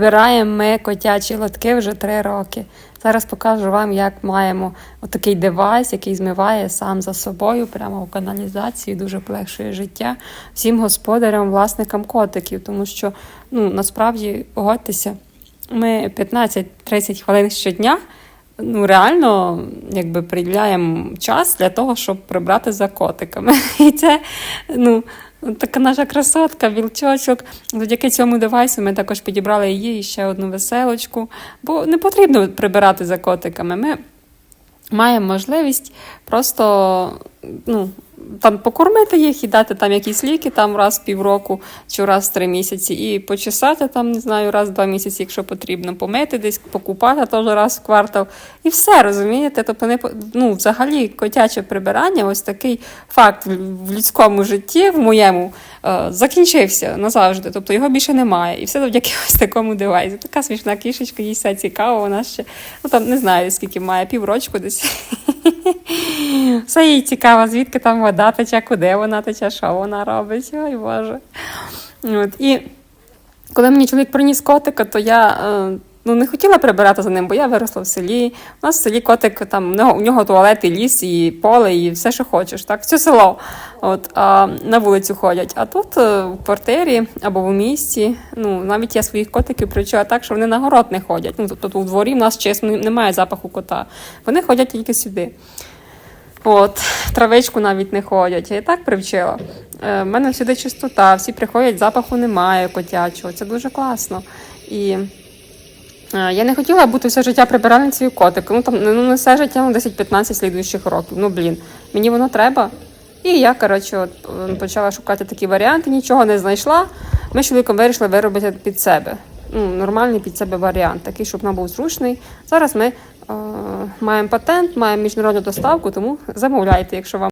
Прибираємо ми котячі лотки вже три роки. Зараз покажу вам, як маємо отакий девайс, який змиває сам за собою, прямо в каналізації, дуже полегшує життя всім господарям, власникам котиків, тому що ну, насправді погодьтеся, ми 15-30 хвилин щодня. Ну, реально, якби приділяємо час для того, щоб прибрати за котиками. І це, ну, така наша красотка, вілчочок. Завдяки цьому девайсу ми також підібрали її і ще одну веселочку. Бо не потрібно прибирати за котиками. Ми маємо можливість просто ну, там покормити їх і дати там якісь ліки там раз в півроку чи раз в три місяці, і почесати там, не знаю, раз в два місяці, якщо потрібно, помити десь, покупати теж раз в квартал. І все, розумієте? Тобто, не, ну, взагалі, котяче прибирання, ось такий факт в- людському житті, в моєму, е, закінчився назавжди. Тобто його більше немає. І все завдяки ось такому девайсу. Така смішна кішечка, їй все цікаво, вона ще, ну там не знаю, скільки має, піврочку десь. Все їй цікаво, звідки там вода тече, куди вона тече, що вона робить. Ой Боже. От. І коли мені чоловік приніс котика, то я е, ну, не хотіла прибирати за ним, бо я виросла в селі. У нас в селі котик, там, у нього, туалет, і ліс, і поле, і все, що хочеш. Так? Все село. От, а на вулицю ходять. А тут е, в квартирі або в місті, ну, навіть я своїх котиків привчила так, що вони на город не ходять. Ну, тобто у дворі в нас чесно немає запаху кота. Вони ходять тільки сюди. От, травичку навіть не ходять. Я і так привчила. Е, в мене всюди чистота, всі приходять, запаху немає котячого. Це дуже класно. І е, я не хотіла бути все життя прибиральницею котика. Ну там ну, не все життя, ну 10-15 слідуючих років. Ну блін, мені воно треба. І я, коротше, от, е, почала шукати такі варіанти, нічого не знайшла. Ми з чоловіком вирішили виробити під себе. Ну, нормальний під себе варіант, такий, щоб нам був зручний. Зараз ми е, маємо патент, маємо міжнародну доставку, тому замовляйте, якщо вам.